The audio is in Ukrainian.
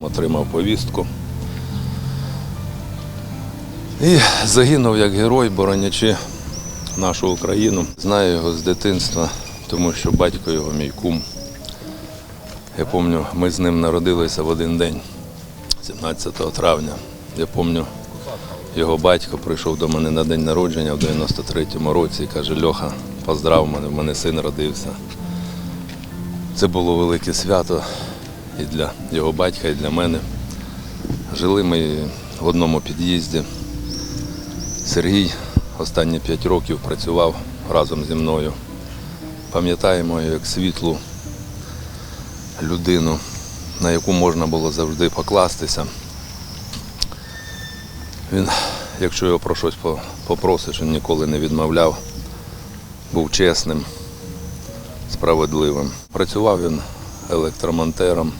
Отримав повістку. І загинув як герой, боронячи нашу Україну. Знаю його з дитинства, тому що батько його мій кум. Я пам'ятаю, ми з ним народилися в один день, 17 травня. Я пам'ятаю, його батько прийшов до мене на день народження в 93-му році і каже, Льоха, поздрав мене, в мене син родився. Це було велике свято і для його батька, і для мене. Жили ми в одному під'їзді. Сергій останні п'ять років працював разом зі мною. Пам'ятаємо як світлу людину, на яку можна було завжди покластися. Він, якщо його про щось по- попросиш, він ніколи не відмовляв, був чесним, справедливим. Працював він електромонтером,